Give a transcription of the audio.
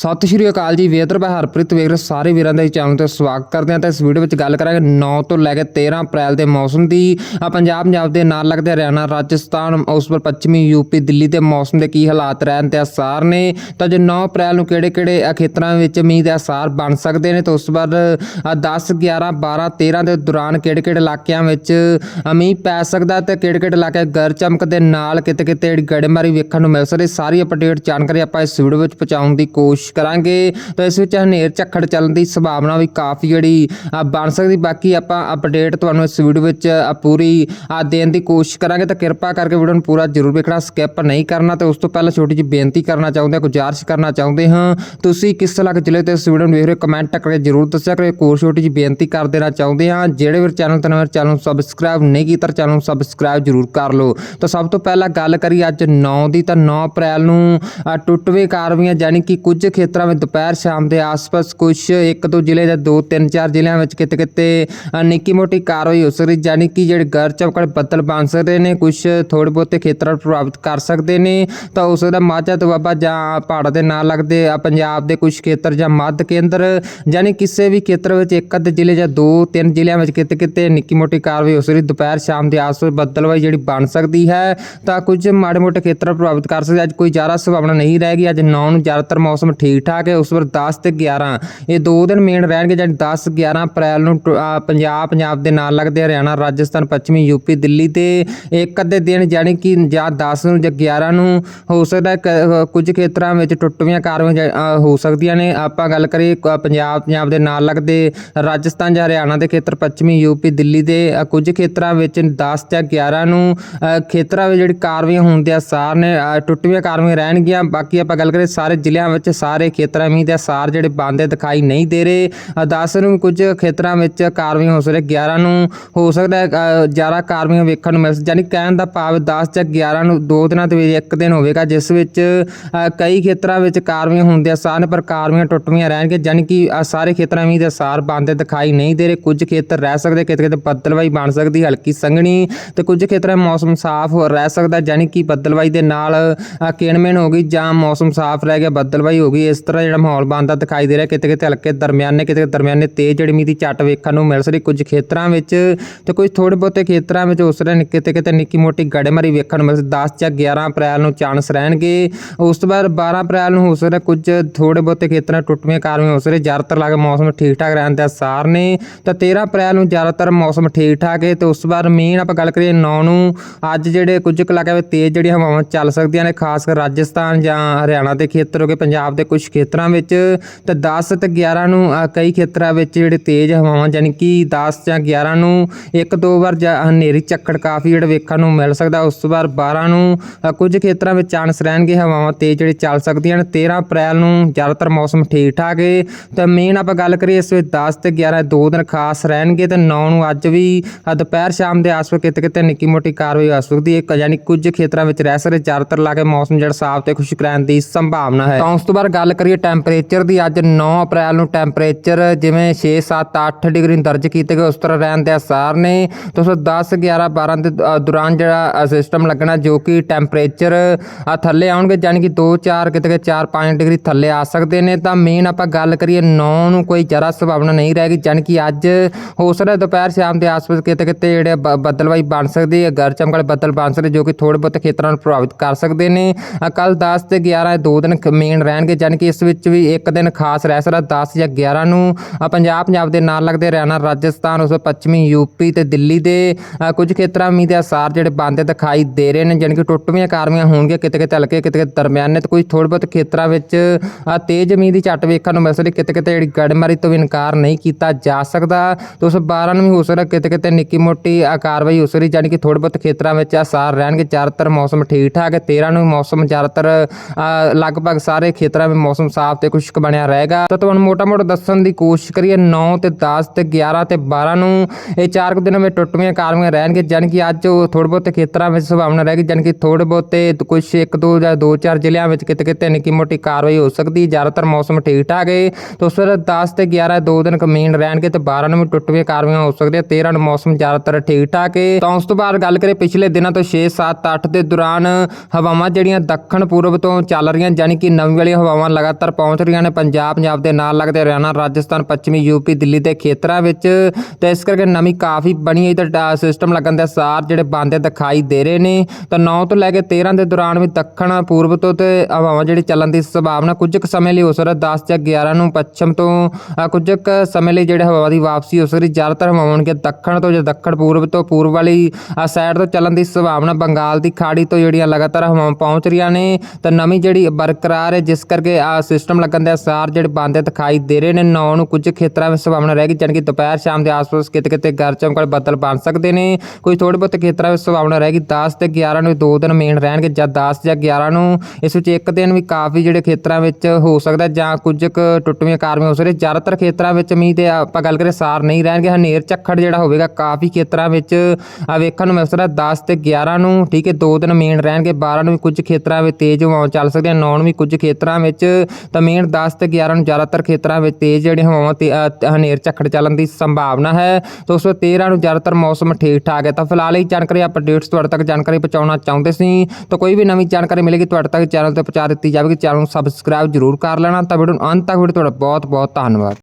ਸਤਿ ਸ਼੍ਰੀ ਅਕਾਲ ਜੀ, ਵੇਦਰ ਭਾਈ ਹਰਪ੍ਰੀਤ ਵੇਖ ਰਹੇ ਸਾਰੇ ਵੀਰਾਂ ਦਾ ਚੈਨਲ ਤੇ ਸਵਾਗਤ ਕਰਦੇ ਹਾਂ ਤਾਂ ਇਸ ਵੀਡੀਓ ਵਿੱਚ ਗੱਲ ਕਰਾਂਗੇ 9 ਤੋਂ ਲੈ ਕੇ 13 ਅਪ੍ਰੈਲ ਦੇ ਮੌਸਮ ਦੀ। ਆ ਪੰਜਾਬ ਪੰਜਾਬ ਦੇ ਨਾਲ ਲੱਗਦੇ ਹਰਿਆਣਾ, ਰਾਜਸਥਾਨ, ਉਸ ਪਰ ਪੱਛਮੀ ਯੂਪੀ ਦਿੱਲੀ ਦੇ ਮੌਸਮ ਦੇ ਕੀ ਹਾਲਾਤ ਰਹਿਣ ਤੇ ਅਸਾਰ ਨੇ। ਤਾਂ ਜੇ 9 ਅਪ੍ਰੈਲ ਨੂੰ ਕਿਹੜੇ ਕਿਹੜੇ ਖੇਤਰਾਂ ਵਿੱਚ ਮੀਂਹ ਦੇ ਅਸਾਰ ਬਣ ਸਕਦੇ ਨੇ, ਤਾਂ ਉਸ ਤੋਂ ਬਾਅਦ ਆ 10 11 12 13 ਦੇ ਦੌਰਾਨ ਕਿਹੜੇ ਕਿਹੜੇ ਇਲਾਕਿਆਂ ਵਿੱਚ ਮੀਂਹ ਪੈ ਸਕਦਾ ਤੇ ਕਿਹੜੇ ਕਿਹੜੇ ਇਲਾਕੇ ਗਰ ਚਮਕ ਦੇ ਨਾਲ ਕਿਤੇ ਕਿਤੇ ਜਿਹੜੀ ਗੜੇਮਾਰੀ ਵੇਖਣ ਨੂੰ ਮਿਲ ਸਕਦੀ ਸਾਰੀ ਅਪਡੇਟ ਜਾਣਕਾਰੀ ਆਪਾਂ ਇਸ ਵੀਡੀਓ ਵਿੱਚ ਪਹੁੰਚਾਉਣ ਦੀ ਕੋਸ਼ਿਸ਼ ਕਰਾਂਗੇ। ਤਾਂ ਇਸ ਵਿੱਚ ਹਨੇਰ ਝੱਖੜ ਚੱਲਣ ਦੀ ਸੰਭਾਵਨਾ ਵੀ ਕਾਫੀ ਜਿਹੜੀ ਬਣ ਸਕਦੀ। ਬਾਕੀ ਆਪਾਂ ਅਪਡੇਟ ਤੁਹਾਨੂੰ ਇਸ ਵੀਡੀਓ ਵਿੱਚ ਪੂਰੀ ਦੇਣ ਦੀ ਕੋਸ਼ਿਸ਼ ਕਰਾਂਗੇ। ਤਾਂ ਕਿਰਪਾ ਕਰਕੇ ਵੀਡੀਓ ਨੂੰ ਪੂਰਾ ਜ਼ਰੂਰ ਵੇਖਣਾ ਸਕਿਪ ਨਹੀਂ ਕਰਨਾ। ਤੇ ਉਸ ਤੋਂ ਪਹਿਲਾਂ ਛੋਟੀ ਜਿਹੀ ਬੇਨਤੀ ਕਰਨਾ ਚਾਹੁੰਦੇ ਹਾਂ, ਗੁਜ਼ਾਰਿਸ਼ ਕਰਨਾ ਚਾਹੁੰਦੇ ਹਾਂ। ਤੁਸੀਂ ਕਿਸ ਇਲਾਕੇ ਜ਼ਿਲ੍ਹੇ ਤੇ ਇਸ ਵੀਡੀਓ ਨੂੰ ਵੇਖ ਰਹੇ ਹੋ ਕਮੈਂਟ ਕਰਕੇ ਜ਼ਰੂਰ ਦੱਸਿਆ ਕਰੋ। ਇੱਕ ਹੋਰ ਛੋਟੀ ਜਿਹੀ ਬੇਨਤੀ ਕਰ ਦੇਣਾ ਚਾਹੁੰਦੇ ਹਾਂ, ਜਿਹੜੇ ਵੀ ਚੈਨਲ ਤੇ ਨਵੇਂ ਚੈਨਲ ਨੂੰ ਸਬਸਕ੍ਰਾਈਬ ਨਹੀਂ ਕੀਤਾ ਚੈਨਲ ਨੂੰ ਸਬਸਕ੍ਰਾਈਬ ਜ਼ਰੂਰ ਕਰ ਲਓ। ਤਾਂ ਸਭ ਤੋਂ ਪਹਿਲਾਂ ਗੱਲ ਕਰੀ ਅੱਜ 9 ਦੀ। ਤਾਂ 9 ਅਪ੍ਰੈਲ ਨੂੰ ਟੁੱਟਵੇ ਟੁੱਟਵੇਂ ਕਾਰਵਾਈਆਂ ਯਾਨੀ ਕਿ ਕੁਝ ਖੇਤਰਾਂ ਵਿੱਚ ਦੁਪਹਿਰ, ਸ਼ਾਮ ਦੇ ਆਸ-ਪਾਸ ਕੁਝ ਇੱਕ ਦੋ ਜ਼ਿਲ੍ਹੇ ਜਾਂ ਦੋ, ਤਿੰਨ, ਚਾਰ ਜ਼ਿਲ੍ਹਿਆਂ ਵਿੱਚ ਕਿਤੇ ਕਿਤੇ ਨਿੱਕੀ ਮੋਟੀ ਕਾਰਵਾਈ ਹੋ ਸਕਦੀ ਯਾਨੀ ਕਿ ਜਿਹੜੇ ਗਰ ਚਮਕੜ ਬੱਦਲ ਬਣ ਸਕਦੇ ਨੇ ਕੁਝ ਥੋੜੇ ਬਹੁਤੇ ਖੇਤਰਾਂ ਨੂੰ ਪ੍ਰਭਾਵਿਤ ਕਰ ਸਕਦੇ ਨੇ, ਤਾਂ ਉਸ ਦਾ ਮਾਝਾ ਦੁਆਬਾ ਜਾਂ ਪਹਾੜਾਂ ਦੇ ਨਾਲ ਲੱਗਦੇ ਪੰਜਾਬ ਦੇ ਕੁਝ ਖੇਤਰ ਜਾਂ ਮੱਧ ਕੇਂਦਰ ਯਾਨੀ ਕਿਸੇ ਵੀ ਖੇਤਰ ਵਿੱਚ ਇੱਕ ਅੱਧੇ ਜ਼ਿਲ੍ਹੇ ਜਾਂ ਦੋ, ਤਿੰਨ ਜ਼ਿਲ੍ਹਿਆਂ ਵਿੱਚ ਕਿਤੇ ਕਿਤੇ ਨਿੱਕੀ ਮੋਟੀ ਕਾਰਵਾਈ ਹੋ ਸਕਦੀ, ਦੁਪਹਿਰ, ਸ਼ਾਮ ਦੇ ਆਸ-ਪਾਸ ਬੱਦਲਵਾਈ ਜਿਹੜੀ ਬਣ ਸਕਦੀ ਹੈ, ਤਾਂ ਕੁਝ ਮਾੜੇ ਮੋਟੇ ਖੇਤਰ ਪ੍ਰਭਾਵਿਤ ਕਰ ਸਕਦੇ ਅੱਜ ਕੋਈ ਜ਼ਿਆਦਾ ਸੰਭਾਵਨਾ ਨਹੀਂ ਰਹੇਗੀ ਅੱਜ 9 ਨੂੰ ਜ਼ਿਆਦਾਤਰ ਮੌਸਮ ਠੀਕ ਠਾਕ ਹੈ, ਉਸ ਵਾਰ 10 ਤੇ 11 ਇਹ ਦੋ ਦਿਨ ਮੇਨ ਰਹਿਣਗੇ ਜਿਹੜੀ 10 11 ਅਪ੍ਰੈਲ ਨੂੰ ਟੁ- ਪੰਜਾਬ ਪੰਜਾਬ ਦੇ ਨਾਲ ਲੱਗਦੇ ਹਰਿਆਣਾ, ਰਾਜਸਥਾਨ, ਪੱਛਮੀ ਯੂਪੀ ਦਿੱਲੀ ਤੇ ਇੱਕ ਅੱਧੇ ਦਿਨ ਯਾਨੀ ਕਿ ਜਾਂ 10 ਨੂੰ ਜਾਂ 11 ਨੂੰ ਹੋ ਸਕਦਾ ਕ- ਕੁਝ ਖੇਤਰਾਂ ਵਿੱਚ ਟੁੱਟਵੀਆਂ ਕਾਰਵਾਈਆਂ ਹੋ ਸਕਦੀਆਂ ਨੇ। ਆਪਾਂ ਗੱਲ ਕਰੀਏ ਕ- ਪੰਜਾਬ ਪੰਜਾਬ ਦੇ ਨਾਲ ਲੱਗਦੇ ਰਾਜਸਥਾਨ ਜਾਂ ਹਰਿਆਣਾ ਦੇ ਖੇਤਰ, ਪੱਛਮੀ ਯੂਪੀ ਦਿੱਲੀ ਦੇ ਕੁਝ ਖੇਤਰਾਂ ਵਿੱਚ 10 ਜਾਂ 11 ਨੂੰ ਖੇਤਰਾਂ ਵਿੱਚ ਜਿਹੜੀ ਕਾਰਵਾਈਆਂ ਹੋਣ ਦੇ ਆਸਾਰ ਨੇ ਟੁੱਟਵੀਆਂ ਕਾਰਵਾਈਆਂ ਰਹਿਣਗੀਆਂ। ਬਾਕੀ ਆਪਾਂ ਗੱਲ ਕਰੀਏ ਸਾਰੇ ਜ਼ਿਲ੍ਹਿਆਂ ਵਿੱਚ ਸਾਰੇ ਖੇਤਰਾਂ ਮੀਂਹ ਦੇ ਅਸਾਰ ਜਿਹੜੇ ਬੰਦੇ ਦਿਖਾਈ ਨਹੀਂ ਦੇ ਰਹੇ। ਅ, 10 ਨੂੰ ਕੁਝ ਖੇਤਰਾਂ ਵਿੱਚ ਕਾਰਵਾਈ ਹੋ ਸਕਦੀਆਂ। 11 ਨੂੰ ਹੋ ਸਕਦਾ ਹੈ, ਅ, ਜ਼ਿਆਦਾ ਕਾਰਵਾਈਆਂ ਵੇਖਣ ਨੂੰ ਮਿਲ ਸਕ ਕਹਿਣ ਦਾ ਭਾਵ 10 ਜਾਂ 11 ਨੂੰ ਦੋ ਦਿਨਾਂ ਦੇ ਵਿੱਚ ਇੱਕ ਦਿਨ ਹੋਵੇਗਾ ਜਿਸ ਵਿੱਚ ਕਈ ਖੇਤਰਾਂ ਵਿੱਚ ਕਾਰਵਾਈਆਂ ਹੋਣ ਦੇ ਪਰ ਕਾਰਵਾਈਆਂ ਟੁੱਟਵੀਆਂ ਰਹਿਣਗੀਆਂ। ਯਾਨੀ ਕਿ ਸਾਰੇ ਖੇਤਰਾਂ ਮੀਂਹ ਦੇ ਅਸਾਰ ਬੰਦੇ ਦਿਖਾਈ ਨਹੀਂ ਦੇ ਰਹੇ। ਕੁਝ ਖੇਤਰ ਰਹਿ ਸਕਦੇ ਕਿਤੇ ਕਿਤੇ ਬੱਦਲਵਾਈ ਬਣ ਸਕਦੀ ਹਲਕੀ ਸੰਘਣੀ ਤੇ ਕੁਝ ਖੇਤਰਾਂ ਮੌਸਮ ਸਾਫ਼ ਹੋ ਰਹਿ ਸਕਦਾ। ਯਾਨੀ ਕਿ ਬੱਦਲਵਾਈ ਦੇ ਨਾਲ ਅ, ਕਿਣਮਿਣ ਹੋ ਗਈ ਜਾਂ ਮੌਸਮ ਸਾਫ਼ ਰਹਿ ਗਿਆ ਬੱਦਲਵਾਈ ਹੋ ਗਈ। ਇਸ ਤਰ੍ਹਾਂ ਜਿਹੜਾ ਮਾਹੌਲ ਬਣਦਾ ਦਿਖਾਈ ਦੇ ਰਿਹਾ ਕਿਤੇ ਕਿਤੇ ਹਲਕੇ ਦਰਮਿਆਨੇ ਕਿਤੇ ਕਿਤੇ ਦਰਮਿਆਨੇ ਤੇਜ਼ ਜਿਹੜੀ ਮੀਂਹ ਦੀ ਝੱਟ ਵੇਖਣ ਨੂੰ ਮਿਲ ਸਕਦੀ ਕੁਝ ਖੇਤਰਾਂ ਵਿੱਚ ਤੇ ਕੁਝ ਥੋੜੇ ਬਹੁਤੇ ਖੇਤਰਾਂ ਵਿੱਚ ਉਸ ਤਰ੍ਹਾਂ ਕਿਤੇ ਕਿਤੇ ਨਿੱਕੀ ਮੋਟੀ ਗੜੇਮਾਰੀ ਵੇਖਣ ਨੂੰ ਮਿਲ ਸਕਦੀ 10 ਜਾਂ 11 ਅਪ੍ਰੈਲ ਨੂੰ ਚਾਂਸ ਰਹਿਣਗੇ। ਉਸ ਤੋਂ ਬਾਅਦ 12 ਅਪ੍ਰੈਲ ਨੂੰ ਹੋ ਸਕਦਾ ਕੁਝ ਥੋੜੇ ਬਹੁਤੇ ਖੇਤਰਾਂ 'ਚ ਕਾਰਨ ਕਾਰਵਾਈਆਂ ਹੋ ਸਕਦੀ ਜ਼ਿਆਦਾਤਰ ਲੱਗ ਮੌਸਮ ਠੀਕ ਠਾਕ ਰਹਿਣ ਦੇ ਸਾਰ ਨੇ। ਤਾਂ 13 ਅਪ੍ਰੈਲ ਨੂੰ ਜ਼ਿਆਦਾਤਰ ਮੌਸਮ ਠੀਕ ਠਾਕ ਹੈ ਤੇ ਉਸ ਤੋਂ ਬਾਅਦ ਮੇਨ ਆਪਾਂ ਗੱਲ ਕਰੀਏ 9 ਨੂੰ, ਅੱਜ ਜਿਹੜੇ ਕੁਝ ਕੁ ਇਲਾਕਿਆਂ ਵਿੱਚ ਤੇਜ਼ ਜਿਹੜੀਆਂ ਹਵਾਵਾਂ ਚੱਲ ਸਕਦੀਆਂ ਨੇ, ਖਾਸ ਕਰ ਰਾਜਸਥਾਨ ਜਾਂ ਹਰਿਆਣਾ ਦੇ ਖੇਤਰ ਹੋ ਗਏ, ਪੰਜਾਬ ਦੇ ਕੁਝ ਖੇਤਰਾਂ ਵਿੱਚ ਤੇ 10 ਤੇ 11 ਨੂੰ ਕਈ ਖੇਤਰਾਂ ਵਿੱਚ ਜਿਹੜੇ ਤੇਜ਼ ਹਵਾਵਾਂ ਯਾਨੀ ਕਿ 10 ਜਾਂ 11 ਨੂੰ ਇੱਕ ਦੋ ਵਾਰ ਜਾਂ ਹਨੇਰੀ ਝੱਖੜ ਕਾਫੀ ਜਿਹੜਾ ਵੇਖਣ ਨੂੰ ਮਿਲ ਸਕਦਾ, ਉਸ ਤੋਂ ਬਾਅਦ 12 ਨੂੰ ਕੁਝ ਖੇਤਰਾਂ ਵਿੱਚ ਚਾਂਸ ਰਹਿਣਗੇ ਹਵਾਵਾਂ ਤੇਜ਼ ਜਿਹੜੇ ਚੱਲ ਸਕਦੀਆਂ ਨੇ 13 ਅਪ੍ਰੈਲ ਨੂੰ ਜ਼ਿਆਦਾਤਰ ਮੌਸਮ ਠੀਕ ਠਾਕ ਹੈ ਤਾਂ ਮੇਨ ਆਪਾਂ ਗੱਲ ਕਰੀਏ ਇਸ ਵਿੱਚ 10 ਤੇ 11 ਦੋ ਦਿਨ ਖਾਸ ਰਹਿਣਗੇ ਤੇ 9 ਨੂੰ ਅੱਜ ਵੀ ਦੁਪਹਿਰ ਸ਼ਾਮ ਦੇ ਆਸ-ਪਾਸ ਕਿਤੇ ਕਿਤੇ ਨਿੱਕੀ ਮੋਟੀ ਕਾਰਵਾਈ ਹੋ ਸਕਦੀ ਹੈ ਯਾਨੀ ਕੁਝ ਖੇਤਰਾਂ ਵਿੱਚ ਰਹਿ ਸਕਦੇ ਜ਼ਿਆਦਾਤਰ ਲਾ ਕੇ ਮੌਸਮ ਜਿਹੜਾ ਸਾਫ਼ ਤੇ ਖੁਸ਼ਕ ਰਹਿਣ ਦੀ ਸੰਭਾਵਨਾ ਹੈ। ਤਾਂ ਉਸ ਤੋਂ ਬਾਅਦ ਗੱਲ ਕਰੀਏ ਟੈਂਪਰੇਚਰ ਦੀ, ਅੱਜ 9 ਅਪ੍ਰੈਲ ਨੂੰ ਟੈਂਪਰੇਚਰ ਜਿਵੇਂ 6 7 8 ਡਿਗਰੀ ਦਰਜ ਕੀਤੇ ਗਏ, ਉਸ ਤਰ੍ਹਾਂ ਰਹਿਣ ਦੇ ਅਸਾਰ ਨੇ। ਤਾਂ ਉਸ 10 11 12 ਦੇ ਦੌਰਾਨ ਜਿਹੜਾ ਸਿਸਟਮ ਲੱਗਣਾ, ਜੋ ਕਿ ਟੈਂਪਰੇਚਰ ਥੱਲੇ ਆਉਣਗੇ ਯਾਨੀ ਕਿ 2 4 ਕਿਤੇ 4 5 ਡਿਗਰੀ ਥੱਲੇ ਆ ਸਕਦੇ ਨੇ। ਤਾਂ ਮੇਨ ਆਪਾਂ ਗੱਲ ਕਰੀਏ 9 ਨੂੰ, ਕੋਈ ਜ਼ਿਆਦਾ ਸੰਭਾਵਨਾ ਨਹੀਂ ਰਹੇਗੀ ਯਾਨੀ ਕਿ ਅੱਜ ਹੋ ਸਕਦਾ ਦੁਪਹਿਰ, ਸ਼ਾਮ ਦੇ ਆਸ-ਪਾਸ ਕਿਤੇ ਕਿਤੇ ਜਿਹੜੇ ਬ- ਬੱਦਲਵਾਈ ਬਣ ਸਕਦੀ ਹੈ ਗਰ ਚਮਕਲ ਬੱਦਲ ਬਣ ਸਕਦੇ, ਜੋ ਕਿ ਥੋੜੇ ਬਹੁਤ ਖੇਤਰਾਂ ਨੂੰ ਪ੍ਰਭਾਵਿਤ ਕਰ ਸਕਦੇ ਨੇ। ਕੱਲ 10 ਤੇ 11 ਦੋ ਦਿਨ ਮੇਨ ਰਹਿਣਗੇ ਯਾਨੀ ਕਿ ਇਸ ਵਿੱਚ ਵੀ ਇੱਕ ਦਿਨ ਖਾਸ ਰਹਿ ਸਕਦਾ 10 ਜਾਂ 11 ਨੂੰ ਪੰਜਾਬ ਪੰਜਾਬ ਦੇ ਨਾਲ ਲੱਗਦੇ ਹਰਿਆਣਾ, ਰਾਜਸਥਾਨ, ਉਸ ਪੱਛਮੀ ਯੂਪੀ ਤੇ ਦਿੱਲੀ ਦੇ ਕੁਝ ਖੇਤਰਾਂ ਮੀਂਹ ਦੇ ਆਸਾਰ ਜਿਹੜੇ ਬੰਦੇ ਦਿਖਾਈ ਦੇ ਰਹੇ ਨੇ ਯਾਨੀ ਕਿ ਟੁੱਟਵੀਆਂ ਕਾਰਵਾਈਆਂ ਹੋਣਗੀਆਂ ਕਿਤੇ ਕਿਤੇ ਹਲਕੇ ਕਿਤੇ ਕਿਤੇ ਦਰਮਿਆਨੇ ਤੇ ਕੁਝ ਥੋੜੇ ਬਹੁਤ ਖੇਤਰਾਂ ਵਿੱਚ ਤੇਜ਼ ਮੀਂਹ ਦੀ ਝੱਟ ਵੇਖਣ ਨੂੰ ਮਿਲ ਸਕਦੀ ਕਿਤੇ ਕਿਤੇ ਜਿਹੜੀ ਗੜਮਾਰੀ ਤੋਂ ਵੀ ਇਨਕਾਰ ਨਹੀਂ ਕੀਤਾ ਜਾ ਸਕਦਾ। ਤੇ ਉਸ 12 ਨੂੰ ਵੀ ਹੋ ਸਕਦਾ ਕਿਤੇ ਕਿਤੇ ਨਿੱਕੀ ਮੋਟੀ ਕਾਰਵਾਈ ਹੋ ਸਕਦੀ ਯਾਨੀ ਕਿ ਥੋੜੇ ਬਹੁਤ ਖੇਤਰਾਂ ਵਿੱਚ ਆਸਾਰ ਰਹਿਣਗੇ, ਜ਼ਿਆਦਾਤਰ ਮੌਸਮ ਠੀਕ ਠਾਕ ਹੈ 13 ਨੂੰ ਮੌਸਮ ਜ਼ਿਆਦਾਤਰ ਲਗਭਗ ਸਾਰੇ ਖੇਤਰਾਂ ਵਿੱਚ ਮੌਸਮ ਸਾਫ਼ ਤੇ ਖੁਸ਼ਕ ਬਣਿਆ ਰਹੇਗਾ। ਤਾਂ ਤੁਹਾਨੂੰ ਮੋਟਾ-ਮੋਟਾ ਦੱਸਣ ਦੀ ਕੋਸ਼ਿਸ਼ ਕਰੀਏ 9 ਤੇ 10 ਤੇ 11 ਤੇ 12 ਨੂੰ ਇਹ ਚਾਰ ਕੁ ਦਿਨਾਂ ਵਿੱਚ ਟੁੱਟਵੀਆਂ ਕਾਰਵਾਈਆਂ ਰਹਿਣਗੇ ਯਾਨੀ ਕਿ ਅੱਜ ਉਹ ਥੋੜੇ ਬਹੁਤੇ ਖੇਤਰਾਂ ਵਿੱਚ ਸੰਭਾਵਨਾ ਰਹੇਗੀ ਯਾਨੀ ਕਿ ਥੋੜੇ ਬਹੁਤੇ ਕੁਝ ਇੱਕ, ਦੋ ਜਾਂ ਦੋ ਚਾਰ ਜ਼ਿਲ੍ਹਿਆਂ ਵਿੱਚ ਕਿਤੇ ਕਿਤੇ ਨਿੱਕੀ ਮੋਟੀ ਕਾਰਵਾਈ ਹੋ ਸਕਦੀ, ਜ਼ਿਆਦਾਤਰ ਮੌਸਮ ਠੀਕ ਠਾਕ ਹੈ। ਤਾਂ ਉਸ ਵੇਲੇ 10 ਤੇ 11 ਦੋ ਦਿਨ ਕਮੀਨ ਰਹਿਣਗੇ ਤੇ 12 ਨੂੰ ਵੀ ਟੁੱਟਵੀਆਂ ਕਾਰਵਾਈਆਂ ਹੋ ਸਕਦੀਆਂ 13 ਨੂੰ ਮੌਸਮ ਜ਼ਿਆਦਾਤਰ ਠੀਕ ਠਾਕ ਹੈ। ਤਾਂ ਉਸ ਤੋਂ ਬਾਅਦ ਗੱਲ ਕਰੀਏ ਪਿਛਲੇ ਦਿਨਾਂ ਤੋਂ 6 7 8 ਦੇ ਦੌਰਾਨ ਹਵਾਵਾਂ ਜਿਹੜੀਆਂ ਦੱਖਣ ਪੂਰਬ ਤੋਂ ਚੱਲ ਰਹੀਆਂ ਯਾਨੀ ਕਿ ਨਵੀਂ ਵਾਲੀਆਂ ਹਵਾਵਾਂ ਹਵਾਵਾਂ ਲਗਾਤਾਰ ਪਹੁੰਚ ਰਹੀਆਂ ਨੇ। ਪੰਜਾਬ ਪੰਜਾਬ ਦੇ ਨਾਲ ਲੱਗਦੇ ਹਰਿਆਣਾ, ਰਾਜਸਥਾਨ, ਪੱਛਮੀ ਯੂਪੀ ਦਿੱਲੀ ਦੇ ਖੇਤਰਾਂ ਵਿੱਚ। ਤੇ ਇਸ ਕਰਕੇ ਨਮੀ ਕਾਫੀ ਬਣੀ ਹੋਈ ਤੇ ਸਿਸਟਮ ਲੱਗਣ ਦੇ ਸਾਰ ਜਿਹੜੇ ਬੰਦੇ ਦਿਖਾਈ ਦੇ ਰਹੇ ਨੇ। ਤਾਂ 9 ਤੋਂ ਲੈ ਕੇ 13 ਦੇ ਦੌਰਾਨ ਵੀ ਦੱਖਣ, ਪੂਰਬ ਤੋਂ ਤੇ ਹਵਾਵਾਂ ਜਿਹੜੀ ਚੱਲਣ ਦੀ ਸੰਭਾਵਨਾ ਕੁਝ ਕੁ ਸਮੇਂ ਲਈ ਹੋ ਸਕਦਾ 10 ਜਾਂ 11 ਨੂੰ ਪੱਛਮ ਤੋਂ ਕੁਝ ਕੁ ਸਮੇਂ ਲਈ ਜਿਹੜੇ ਹਵਾ ਦੀ ਵਾਪਸੀ ਹੋ ਸਕਦੀ। ਜ਼ਿਆਦਾਤਰ ਹਵਾਵਾਂ ਹੋਣਗੀਆਂ ਦੱਖਣ ਤੋਂ ਜਾਂ ਦੱਖਣ, ਪੂਰਬ ਤੋਂ ਪੂਰਬ ਵਾਲੀ ਸਾਈਡ ਤੋਂ ਚੱਲਣ ਦੀ ਸੰਭਾਵਨਾ ਬੰਗਾਲ ਦੀ ਖਾੜੀ ਤੋਂ ਜਿਹੜੀਆਂ ਲਗਾਤਾਰ ਹਵਾਵਾਂ ਪਹੁੰਚ ਰਹੀਆਂ ਨੇ। ਤਾਂ ਨਵੀਂ ਜਿਹੜੀ ਬਰਕਰਾਰ ਹੈ, ਜਿਸ ਕਰਕੇ ਆ ਸਿਸਟਮ ਲੱਗਣ ਦੇ ਅਸਾਰ ਜਿਹੜੇ ਬੰਦੇ ਦਿਖਾਈ ਦੇ ਰਹੇ ਨੇ 9 ਨੂੰ ਕੁਝ ਖੇਤਰਾਂ ਵਿੱਚ ਸੰਭਾਵਨਾ ਰਹਿ ਗਈ, ਜਾਣੀ ਕਿ ਦੁਪਹਿਰ ਸ਼ਾਮ ਦੇ ਆਸ-ਪਾਸ ਕਿਤੇ ਕਿਤੇ ਗਰ ਚਮਕਲ ਬੱਦਲ ਬਣ ਸਕਦੇ ਨੇ। ਕੋਈ ਥੋੜੇ ਬਹੁਤ ਖੇਤਰਾਂ ਵਿੱਚ ਸੰਭਾਵਨਾ ਰਹਿ ਗਈ 10 ਤੇ 11 ਨੂੰ ਦੋ ਦਿਨ ਮੇਨ ਰਹਿਣਗੇ, ਜਾਂ 10 ਜਾਂ 11 ਨੂੰ। ਇਸ ਵਿੱਚ ਇੱਕ ਦਿਨ ਵੀ ਕਾਫੀ ਜਿਹੜੇ ਖੇਤਰਾਂ ਵਿੱਚ ਹੋ ਸਕਦਾ, ਜਾਂ ਕੁਝ ਕੁ ਟੁੱਟਵੀਆਂ ਕਾਰਵਾਈਆਂ ਹੋ ਸਕਦੇ ਜ਼ਿਆਦਾਤਰ ਖੇਤਰਾਂ ਵਿੱਚ ਮੀਂਹ ਦੇ ਆਪਾਂ ਗੱਲ ਕਰੀਏ, ਸਾਰ ਨਹੀਂ ਰਹਿਣਗੇ। ਹਨੇਰ ਝੱਖੜ ਜਿਹੜਾ ਹੋਵੇਗਾ, ਕਾਫੀ ਖੇਤਰਾਂ ਵਿੱਚ ਵੇਖਣ ਨੂੰ ਮਿਲ ਸਕਦਾ 10 ਤੇ 11 ਨੂੰ, ਠੀਕ ਹੈ, ਦੋ ਦਿਨ ਮੇਨ ਰਹਿਣਗੇ 12 ਨੂੰ ਵੀ ਕੁਝ ਖੇਤਰਾਂ ਵਿੱਚ ਤੇਜ਼ ਹਵਾਵਾਂ ਚੱਲ ਸਕਦੀਆਂ 9 ਨੂੰ ਵੀ ਕੁਝ ਖੇਤਰਾਂ ਵਿੱਚ ਤਾਂ ਮੇਨ 10 ਤੇ 11 ਨੂੰ ਜ਼ਿਆਦਾਤਰ ਖੇਤਰਾਂ ਵਿੱਚ ਤੇਜ਼ ਜਿਹੜੀਆਂ ਹਵਾਵਾਂ ਤੇ ਹਨੇਰ ਝੱਖੜ ਚੱਲਣ ਦੀ ਸੰਭਾਵਨਾ ਹੈ। ਤਾਂ ਉਸ ਵੇਲੇ 13 ਨੂੰ ਜ਼ਿਆਦਾਤਰ ਮੌਸਮ ਠੀਕ ਠਾਕ ਹੈ। ਤਾਂ ਫਿਲਹਾਲ ਇਹ ਜਾਣਕਾਰੀ ਅਪਡੇਟਸ ਤੁਹਾਡੇ ਤੱਕ ਜਾਣਕਾਰੀ ਪਹੁੰਚਾਉਣਾ ਚਾਹੁੰਦੇ ਸੀ। ਤਾਂ ਕੋਈ ਵੀ ਨਵੀਂ ਜਾਣਕਾਰੀ ਮਿਲੇਗੀ ਤੁਹਾਡੇ ਤੱਕ, ਚੈਨਲ ਤੇ ਪਹੁੰਚਾ ਦਿੱਤੀ ਜਾਵੇਗੀ। ਚੈਨਲ ਨੂੰ ਸਬਸਕ੍ਰਾਈਬ ਜ਼ਰੂਰ ਕਰ ਲੈਣਾ। ਤਾਂ ਵੀਡੀਓ ਨੂੰ ਅੰਤ ਤੱਕ ਵੀਡੀਓ ਤੁਹਾਡਾ ਬਹੁਤ ਬਹੁਤ ਧੰਨਵਾਦ।